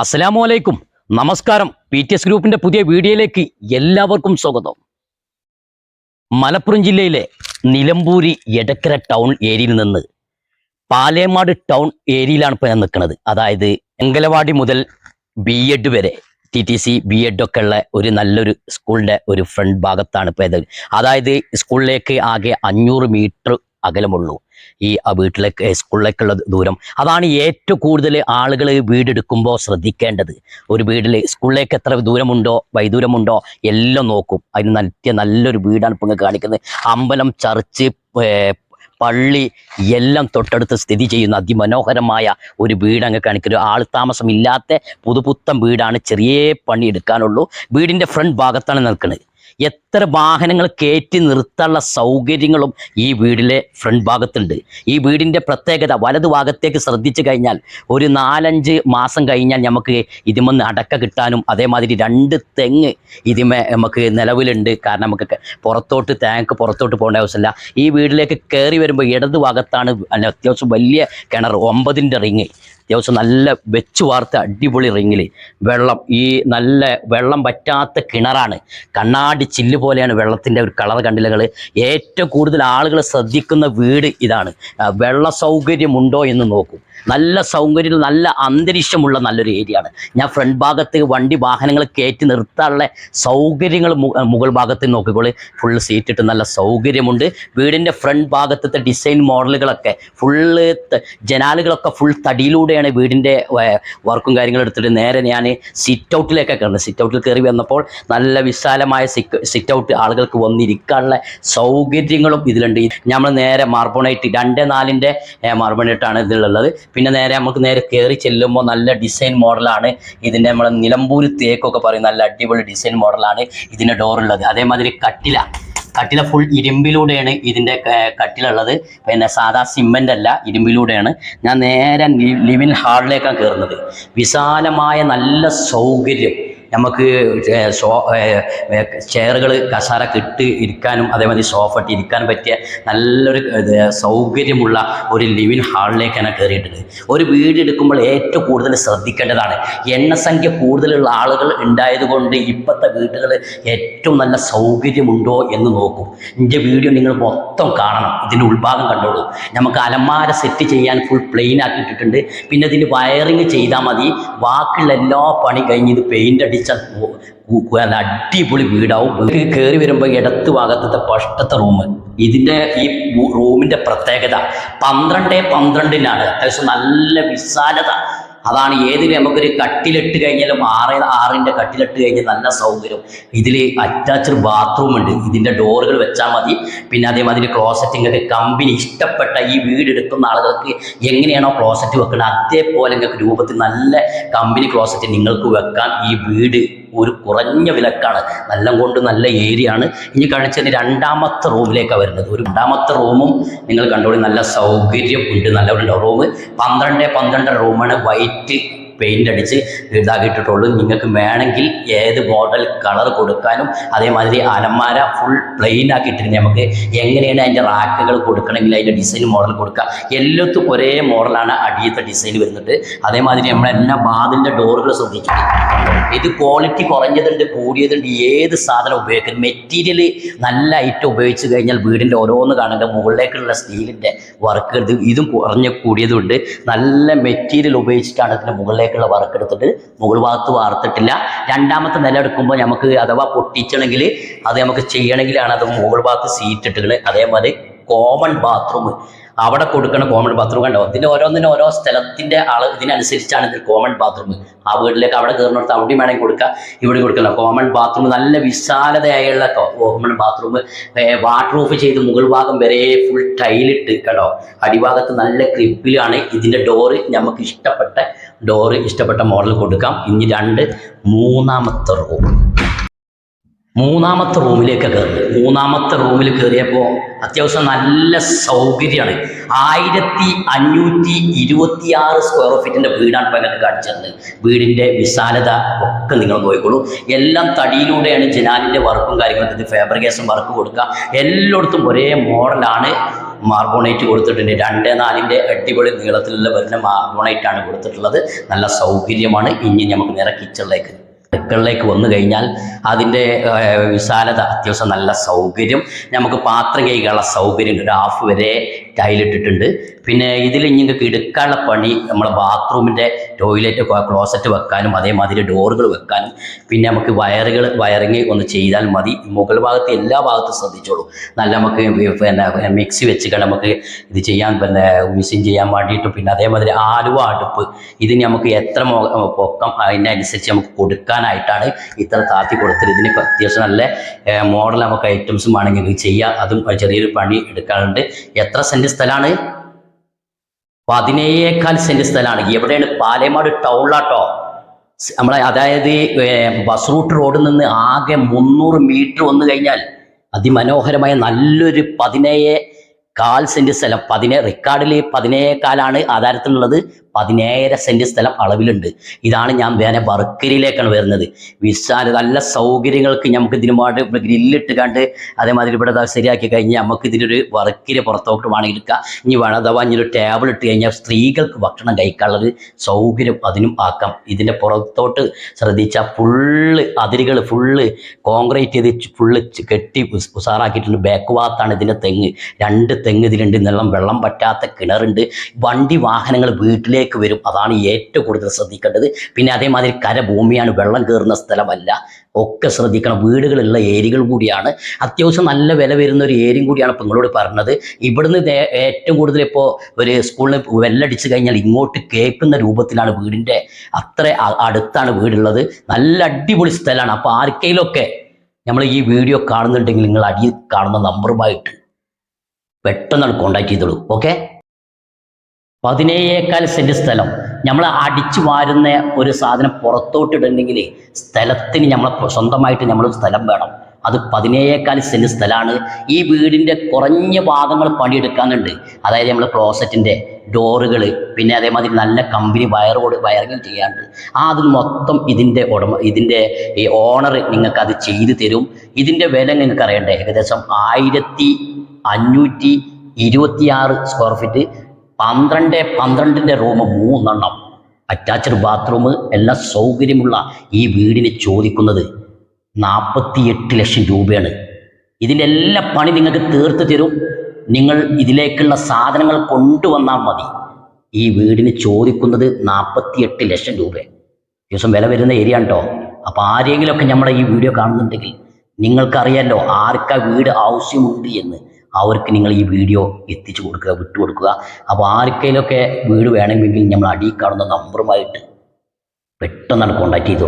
അസ്സലാമു അലൈക്കും. നമസ്കാരം. പി ടി എസ് ഗ്രൂപ്പിന്റെ പുതിയ വീഡിയോയിലേക്ക് എല്ലാവർക്കും സ്വാഗതം. മലപ്പുറം ജില്ലയിലെ നിലമ്പൂരി എടക്കര ടൗൺ ഏരിയയിൽ നിന്ന് പാലേമാട് ടൗൺ ഏരിയയിലാണ് ഇപ്പോൾ ഞാൻ നിൽക്കുന്നത്. അതായത് അങ്കലവാടി മുതൽ ബി എഡ് വരെ T T C B Ed ഒക്കെ ഉള്ള ഒരു നല്ലൊരു സ്കൂളിന്റെ ഒരു ഫ്രണ്ട് ഭാഗത്താണ് ഇപ്പോൾ ഇത്. അതായത് സ്കൂളിലേക്ക് ആകെ അഞ്ഞൂറ് മീറ്റർ അകലമുള്ളൂ. ഈ ആ വീട്ടിലേക്ക് സ്കൂളിലേക്കുള്ള ദൂരം. അതാണ് ഏറ്റവും കൂടുതൽ ആളുകൾ വീടെടുക്കുമ്പോൾ ശ്രദ്ധിക്കേണ്ടത്. ഒരു വീട്ടിൽ സ്കൂളിലേക്ക് എത്ര ദൂരമുണ്ടോ വൈദൂരമുണ്ടോ എല്ലാം നോക്കും. അതിന് നല്ല നല്ലൊരു വീടാണ് ഇപ്പം കാണിക്കുന്നത്. അമ്പലം ചർച്ച് പള്ളി എല്ലാം തൊട്ടടുത്ത് സ്ഥിതി ചെയ്യുന്ന അതിമനോഹരമായ ഒരു വീട് അങ്ങ് ആൾ ആൾ താമസമില്ലാത്ത പുതുപുത്തൻ വീടാണ് ചെറിയ പണി എടുക്കാനുള്ളൂ. വീടിന്റെ ഫ്രണ്ട് ഭാഗത്താണ് നിൽക്കുന്നത് എത്ര വാഹനങ്ങൾ കയറ്റി നിർത്താനുള്ള സൗകര്യങ്ങളും ഈ വീടിലെ ഫ്രണ്ട് ഭാഗത്തുണ്ട്. ഈ വീടിന്റെ പ്രത്യേകത വലതു ഭാഗത്തേക്ക് ശ്രദ്ധിച്ചു കഴിഞ്ഞാൽ ഒരു നാലഞ്ച് മാസം കഴിഞ്ഞാൽ നമുക്ക് ഇതിമെന്ന് അടക്ക കിട്ടാനും അതേമാതിരി രണ്ട് തെങ്ങ് ഇതിമേ നമുക്ക് നിലവിലുണ്ട്. കാരണം നമുക്ക് പുറത്തോട്ട് തേങ്ങക്ക് പുറത്തോട്ട് പോകേണ്ട ആവശ്യമില്ല. ഈ വീട്ടിലേക്ക് കയറി വരുമ്പോൾ ഇടത് ഭാഗത്താണ് അല്ല അത്യാവശ്യം വലിയ കിണർ ഒമ്പതിന്റെ റിങ്. അത്യാവശ്യം നല്ല വെച്ച് വാർത്ത അടിപൊളി റിങ്ങിൽ വെള്ളം ഈ നല്ല വെള്ളം പറ്റാത്ത കിണറാണ്. കണ്ണാടി ചില്ല് പോലെയാണ് വെള്ളത്തിന്റെ ഒരു കളർ കണ്ടിലകൾ ഏറ്റവും കൂടുതൽ ആളുകൾ ശ്രദ്ധിക്കുന്ന വീട് ഇതാണ്. വെള്ള സൗകര്യമുണ്ടോ എന്ന് നോക്കും. നല്ല സൗകര്യം നല്ല അന്തരീക്ഷമുള്ള നല്ലൊരു ഏരിയ ആണ്. ഞാൻ ഫ്രണ്ട് ഭാഗത്ത് വണ്ടി വാഹനങ്ങൾ കയറ്റി നിർത്താനുള്ള സൗകര്യങ്ങൾ മുകൾ ഭാഗത്ത് നോക്കിക്കോളി. ഫുൾ സീറ്റ് ഇട്ട് നല്ല സൗകര്യമുണ്ട്. വീടിന്റെ ഫ്രണ്ട് ഭാഗത്തത്തെ ഡിസൈൻ മോഡലുകളൊക്കെ ഫുള്ള് ജനാലുകളൊക്കെ ഫുൾ തടിയിലൂടെയാണ് വീടിന്റെ വർക്കും കാര്യങ്ങളും എടുത്തിട്ട് നേരെ ഞാൻ സിറ്റ് ഔട്ടിലേക്കൊക്കെ കയറുന്നത്. സിറ്റ് ഔട്ടിൽ കയറി വന്നപ്പോൾ നല്ല വിശാലമായ സിറ്റ് ഔട്ട് ആളുകൾക്ക് വന്നിരിക്കാനുള്ള സൗകര്യങ്ങളും ഇതിലുണ്ട്. നമ്മൾ നേരെ മാർബോണൈറ്റ് രണ്ട് നാലിന്റെ മാർബോണൈറ്റാണ് ഇതിലുള്ളത്. പിന്നെ നേരെ നമുക്ക് നേരെ കയറി ചെല്ലുമ്പോൾ നല്ല ഡിസൈൻ മോഡലാണ്. ഇതിന്റെ നമ്മൾ നിലമ്പൂർ തേക്കൊക്കെ പറയും നല്ല അടിപൊളി ഡിസൈൻ മോഡലാണ് ഇതിന്റെ ഡോറുള്ളത് അതേമാതിരി കട്ടില. കട്ടില ഫുൾ ഇരുമ്പിലൂടെയാണ് ഇതിന്റെ കട്ടിലുള്ളത്. പിന്നെ സാധാ സിമെന്റ് അല്ല ഇരുമ്പിലൂടെയാണ്. ഞാൻ നേരെ ലിവിൻ ഹാളിലേക്കാണ് കയറുന്നത് വിശാലമായ നല്ല സൗകര്യം. നമുക്ക് സോ ചെയറുകൾ കസാര കിട്ട് ഇരിക്കാനും അതേമാതിരി സോഫ ഇട്ട് ഇരിക്കാനും പറ്റിയ നല്ലൊരു സൗകര്യമുള്ള ഒരു ലിവിൻ ഹാളിലേക്കാണ് കയറിയിട്ടുണ്ട് ഒരു വീട് എടുക്കുമ്പോൾ ഏറ്റവും കൂടുതൽ ശ്രദ്ധിക്കേണ്ടതാണ്. എണ്ണസംഖ്യ കൂടുതലുള്ള ആളുകൾ ഉണ്ടായതുകൊണ്ട് ഇപ്പോഴത്തെ വീടുകൾ ഏറ്റവും നല്ല സൗകര്യമുണ്ടോ എന്ന് നോക്കും. എന്റെ വീഡിയോ നിങ്ങൾ മൊത്തം കാണണം. ഇതിന്റെ ഉൾഭാഗം കണ്ടോളൂ. നമുക്ക് അലമാര സെറ്റ് ചെയ്യാൻ ഫുൾ പ്ലെയിൻ ആക്കിയിട്ടിട്ടുണ്ട്. പിന്നെ ഇതിന് വയറിങ് ചെയ്താൽ മതി. ബാക്കിയുള്ള എല്ലാ പണി കഴിഞ്ഞ് ഇത് പെയിന്റ് അടിച്ച കു- നല്ല അടിപൊളി വീടാവും. വീട്ടിൽ കയറി വരുമ്പോൾ ഇടത്ത് ഭാഗത്തത്തെ പഷ്ടത്തെ റൂം ഇതിന്റെ ഈ റൂമിന്റെ പ്രത്യേകത പന്ത്രണ്ട് പന്ത്രണ്ടിനാണ്. അത്യാവശ്യം നല്ല വിശാലത. അതാണ് ഏതിൽ നമുക്കൊരു കട്ടിലിട്ട് കഴിഞ്ഞാലും ആറ് ആറിന്റെ കട്ടിലിട്ട് കഴിഞ്ഞാൽ നല്ല സൗകര്യം. ഇതിൽ അറ്റാച്ച്ഡ് ബാത്റൂം ഉണ്ട്. ഇതിന്റെ ഡോറുകൾ വെച്ചാൽ മതി. പിന്നെ അതേമാതിരി ക്ലോസറ്റ് കമ്പനി ഇഷ്ടപ്പെട്ട ഈ വീട് എടുക്കുന്ന ആളുകൾക്ക് എങ്ങനെയാണോ ക്ലോസറ്റ് വെക്കുന്നത് അതേപോലെ രൂപത്തിൽ നല്ല കമ്പനി ക്ലോസറ്റ് നിങ്ങൾക്ക് വെക്കാൻ ഈ വീട് ഒരു കുറഞ്ഞ വിലക്കാണ്. നല്ല കൊണ്ട് നല്ല ഏരിയ ആണ്. ഇനി കാണിച്ചതിന് രണ്ടാമത്തെ റൂമിലേക്കാണ് വരുന്നത്. ഒരു രണ്ടാമത്തെ റൂമും നിങ്ങൾ കണ്ടോളി നല്ല സൗകര്യം ഉണ്ട്. നല്ല റൂം പന്ത്രണ്ട് പന്ത്രണ്ട് റൂമാണ്. വൈറ്റ് പെയിന്റ് അടിച്ച് ഇതാക്കിയിട്ടുള്ളൂ. നിങ്ങൾക്ക് വേണമെങ്കിൽ ഏത് മോഡൽ കളർ കൊടുക്കാനും അതേമാതിരി അലമാര ഫുൾ പ്ലെയിൻ ആക്കിയിട്ടുണ്ട് നമുക്ക് എങ്ങനെയാണ് അതിന്റെ റാക്കുകൾ കൊടുക്കണമെങ്കിൽ അതിന്റെ ഡിസൈൻ മോഡൽ കൊടുക്കുക. എല്ലാത്തും ഒരേ മോഡലാണ് അടിയത്തെ ഡിസൈൻ വരുന്നുണ്ട് അതേമാതിരി നമ്മൾ എല്ലാ ബാതിന്റെ ഡോറുകൾ ശ്രദ്ധിച്ചിട്ടുണ്ട് ഇത് ക്വാളിറ്റി കുറഞ്ഞതുണ്ട് കൂടിയതുണ്ട്. ഏത് സാധനം ഉപയോഗിക്കുന്നത് മെറ്റീരിയൽ നല്ല ഐറ്റം ഉപയോഗിച്ച് കഴിഞ്ഞാൽ വീടിന്റെ ഓരോന്ന് കാണുക മുകളിലേക്കുള്ള സ്റ്റീലിന്റെ വർക്ക് ഇത് കുറഞ്ഞ കൂടിയതുണ്ട്. നല്ല മെറ്റീരിയൽ ഉപയോഗിച്ചിട്ടാണ് ഇതിന്റെ മുകളിലേക്കുള്ള വർക്ക് എടുത്തിട്ട് മുകൾ ഭാഗത്ത് വാർത്തിട്ടില്ല. രണ്ടാമത്തെ നില എടുക്കുമ്പോൾ നമുക്ക് അഥവാ പൊട്ടിച്ചണമെങ്കിൽ അത് നമുക്ക് ചെയ്യണമെങ്കിലാണ് അത് മുകൾ ഭാഗത്ത് സീറ്റ് ഇട്ടുകൾ അതേമാതിരി കോമൺ ബാത്റൂം അവിടെ കൊടുക്കുന്ന കോമൺ ബാത്റൂം കണ്ടോ? ഇതിന്റെ ഓരോന്നിനും ഓരോ സ്ഥലത്തിന്റെ അളവ് ഇതിനനുസരിച്ചാണ് ഇതിൽ കോമൺ ബാത്റൂം ആ വീട്ടിലേക്ക് അവിടെ കയറുന്നിടത്ത് അവിടെയും വേണമെങ്കിൽ കൊടുക്കുക ഇവിടെ കൊടുക്കണം കോമൺ ബാത്റൂം നല്ല വിശാലതയായുള്ള കോമൺ ബാത്റൂം വാട്ടർ പ്രൂഫ് ചെയ്ത് മുകൾ ഭാഗം വരെ ഫുൾ ടൈലിട്ട് കണ്ടോ? അടിഭാഗത്ത് നല്ല ക്രിപ്പിലാണ് ഇതിന്റെ ഡോറ് നമുക്ക് ഇഷ്ടപ്പെട്ട ഡോറ് ഇഷ്ടപ്പെട്ട മോഡൽ കൊടുക്കാം. ഇനി രണ്ട് മൂന്നാമത്തെ റൂം മൂന്നാമത്തെ റൂമിലേക്ക് കയറി മൂന്നാമത്തെ റൂമിൽ കയറിയപ്പോൾ അത്യാവശ്യം നല്ല സൗകര്യമാണ്. ആയിരത്തി അഞ്ഞൂറ്റി ഇരുപത്തിയാറ് സ്ക്വയർ ഫീറ്റിന്റെ വീടാണ് ഇപ്പം ഞങ്ങൾക്ക് കാണിച്ചത് വീടിന്റെ വിശാലത ഒക്കെ നിങ്ങൾ നോക്കിക്കോളൂ. എല്ലാം തടിയിലൂടെയാണ് ജനാലിന്റെ വർക്കും കാര്യങ്ങളൊക്കെ ഫാബ്രിക്കേഷൻ വർക്ക് കൊടുക്കുക. എല്ലായിടത്തും ഒരേ മോഡലാണ് മാർബോണൈറ്റ് കൊടുത്തിട്ടുണ്ട്. രണ്ട് നാലിന്റെ അടിപൊളി നീളത്തിലുള്ള വരുന്ന മാർബോണൈറ്റാണ് കൊടുത്തിട്ടുള്ളത്. നല്ല സൗകര്യമാണ്. ഇനി നമുക്ക് നേരെ കിച്ചണിലേക്ക് അടുക്കളയിലേക്ക് വന്നു കഴിഞ്ഞാൽ അതിന്റെ വിശാലത അത്യാവശ്യം നല്ല സൗകര്യം. നമുക്ക് പാത്രം കൈകാനുള്ള സൗകര്യം ഒരു ഹാഫ് വരെ ടൈലിട്ടിട്ടുണ്ട്. പിന്നെ ഇതിൽ നിങ്ങൾക്ക് എടുക്കാനുള്ള പണി നമ്മളെ ബാത്റൂമിന്റെ ടോയ്ലറ്റ് ക്ലോസറ്റ് വെക്കാനും അതേമാതിരി ഡോറുകൾ വെക്കാനും പിന്നെ നമുക്ക് വയറുകൾ വയറിങ് ഒന്ന് ചെയ്താൽ മതി. മുകൾ ഭാഗത്ത് എല്ലാ ഭാഗത്തും ശ്രദ്ധിച്ചോളൂ. നല്ല നമുക്ക് പിന്നെ മിക്സി വെച്ചിട്ട് നമുക്ക് ഇത് ചെയ്യാൻ പിന്നെ മിക്സിങ് ചെയ്യാൻ വേണ്ടിയിട്ടും പിന്നെ അതേമാതിരി ആലുവ അടുപ്പ്. ഇതിന് നമുക്ക് എത്ര പൊക്കം അതിനനുസരിച്ച് നമുക്ക് കൊടുക്കാനായിട്ടാണ് ഇത്ര താത്തി കൊടുത്തത്. ഇതിന് അത്യാവശ്യം നല്ല മോഡൽ നമുക്ക് ഐറ്റംസും വേണമെങ്കിൽ ചെയ്യാം. അതും ചെറിയൊരു പണി എടുക്കാറുണ്ട് എത്ര സെന്റ് സ്ഥലമാണ് പതിനേഴേക്കാൽ സെന്റ് സ്ഥലമാണ്. എവിടെയാണ്? പാലേമാട് ടൗണിലാട്ടോ നമ്മളെ അതായത് ബസ് റൂട്ട് റോഡിൽ നിന്ന് ആകെ മുന്നൂറ് മീറ്റർ വന്നു കഴിഞ്ഞാൽ അതിമനോഹരമായ നല്ലൊരു പതിനേഴ് കാൽ സെന്റ് സ്ഥലം പതിനേ റെക്കാർഡിൽ പതിനേഴേക്കാലാണ് ആധാരത്തിലുള്ളത്. പതിനേഴര സെന്റ് സ്ഥലം അളവിലുണ്ട്. ഇതാണ് ഞാൻ വേറെ വർക്കരിയിലേക്കാണ് വരുന്നത്. വിശാല നല്ല സൗകര്യങ്ങൾക്ക് നമുക്ക് ഇതിന് വേണ്ടി ഗ്രില്ലിട്ട് കണ്ട് അതേമാതിരി ഇവിടെ ശരിയാക്കി കഴിഞ്ഞാൽ നമുക്ക് ഇതിനൊരു വർക്കിന് പുറത്തോട്ട് വേണമെങ്കിൽ എടുക്കാം ഇനി വേണം അഥവാ ഇനി ഒരു ടേബിൾ ഇട്ട് കഴിഞ്ഞാൽ സ്ത്രീകൾക്ക് ഭക്ഷണം കഴിക്കാനുള്ളൊരു സൗകര്യം അതിനും ആക്കാം. ഇതിന്റെ പുറത്തോട്ട് ശ്രദ്ധിച്ചാൽ ഫുള്ള് അതിരുകൾ ഫുള്ള് കോൺക്രീറ്റ് ചെയ്ത് ഫുള്ള് കെട്ടി ഉസ്- ഉസാറാക്കിയിട്ടുണ്ട്. ബാക്ക് ഭാഗത്താണ് ഇതിന്റെ തെങ്ങ്. രണ്ട് തെങ്ങ് ഇതിലുണ്ട് വെള്ളം പറ്റാത്ത കിണറുണ്ട്. വണ്ടി വാഹനങ്ങൾ വീട്ടിലേക്ക് വരും. അതാണ് ഏറ്റവും കൂടുതൽ ശ്രദ്ധിക്കേണ്ടത്. പിന്നെ അതേമാതിരി കരഭൂമിയാണ് വെള്ളം കയറുന്ന സ്ഥലമല്ല. ഒക്കെ ശ്രദ്ധിക്കണം. വീടുകളുള്ള ഏരികൾ കൂടിയാണ്. അത്യാവശ്യം നല്ല വില വരുന്ന ഒരു ഏരിയും കൂടിയാണ് ഇപ്പം നിങ്ങളോട് പറഞ്ഞത്. ഇവിടുന്ന് ഏറ്റവും കൂടുതൽ ഇപ്പോൾ ഒരു സ്കൂളിൽ വെല്ലടിച്ച് കഴിഞ്ഞാൽ ഇങ്ങോട്ട് കേൾക്കുന്ന രൂപത്തിലാണ് വീടിന്റെ അത്ര അടുത്താണ് വീടുള്ളത്. നല്ല അടിപൊളി സ്ഥലമാണ്. അപ്പോൾ ആർക്കെങ്കിലുമൊക്കെ നമ്മൾ ഈ വീഡിയോ കാണുന്നുണ്ടെങ്കിൽ നിങ്ങൾ അടിയിൽ കാണുന്ന നമ്പറുമായിട്ട് പെട്ടെന്നാണ് കോണ്ടാക്ട് ചെയ്തോളൂ ഓക്കെ പതിനേഴേക്കാൽ സെന്റ് സ്ഥലം. നമ്മൾ അടിച്ചു വാരുന്ന ഒരു സാധനം പുറത്തോട്ടിടണമെങ്കിൽ സ്ഥലത്തിന് നമ്മൾ സ്വന്തമായിട്ട് നമ്മൾ സ്ഥലം വേണം. അത് പതിനേഴേക്കാൽ സെന്റ് സ്ഥലമാണ് ഈ വീടിന്റെ കുറഞ്ഞ ഭാഗങ്ങൾ പണിയെടുക്കാനുണ്ട്. അതായത് നമ്മൾ ക്ലോസറ്റിന്റെ ഡോറുകൾ പിന്നെ അതേമാതിരി നല്ല കമ്പനി വയറോട് വയറിങ് ചെയ്യാനുണ്ട്. ആ അത് മൊത്തം ഇതിന്റെ ഉടമ ഇതിന്റെ ഈ ഓണർ നിങ്ങൾക്ക് അത് ചെയ്തു തരും. ഇതിന്റെ വില നിങ്ങൾക്ക് അറിയണ്ടേ? ഏകദേശം ആയിരത്തി അഞ്ഞൂറ്റി ഇരുപത്തിയാറ് സ്ക്വയർ ഫീറ്റ് പന്ത്രണ്ട് പന്ത്രണ്ടിന്റെ റൂം മൂന്നെണ്ണം. അറ്റാച്ച്ഡ് ബാത്റൂം എല്ലാം സൗകര്യമുള്ള ഈ വീടിന് ചോദിക്കുന്നത് നാൽപ്പത്തി എട്ട് ലക്ഷം രൂപയാണ്. ഇതിന്റെ എല്ലാ പണി നിങ്ങൾക്ക് തീർത്ത് തരും. നിങ്ങൾ ഇതിലേക്കുള്ള സാധനങ്ങൾ കൊണ്ടുവന്നാൽ മതി. ഈ വീടിന് ചോദിക്കുന്നത് നാൽപ്പത്തി എട്ട് ലക്ഷം രൂപ ദിവസം വില വരുന്ന ഏരിയ ഉണ്ടോ അപ്പോൾ ആരെങ്കിലുമൊക്കെ നമ്മുടെ ഈ വീഡിയോ കാണുന്നുണ്ടെങ്കിൽ നിങ്ങൾക്കറിയാലോ ആർക്കാ വീട് ആവശ്യമുണ്ട് എന്ന്. അവർക്ക് നിങ്ങൾ ഈ വീഡിയോ എത്തിച്ചു കൊടുക്കുക വിട്ടു വിട്ടുകൊടുക്കുക അപ്പോൾ ആർക്കെങ്കിലുമൊക്കെ വീട് വേണമെങ്കിൽ നമ്മൾ അടിയിൽ കാണുന്ന നമ്പറുമായിട്ട് പെട്ടെന്നാണ് കോൺടാക്ട് ചെയ്തോളൂ.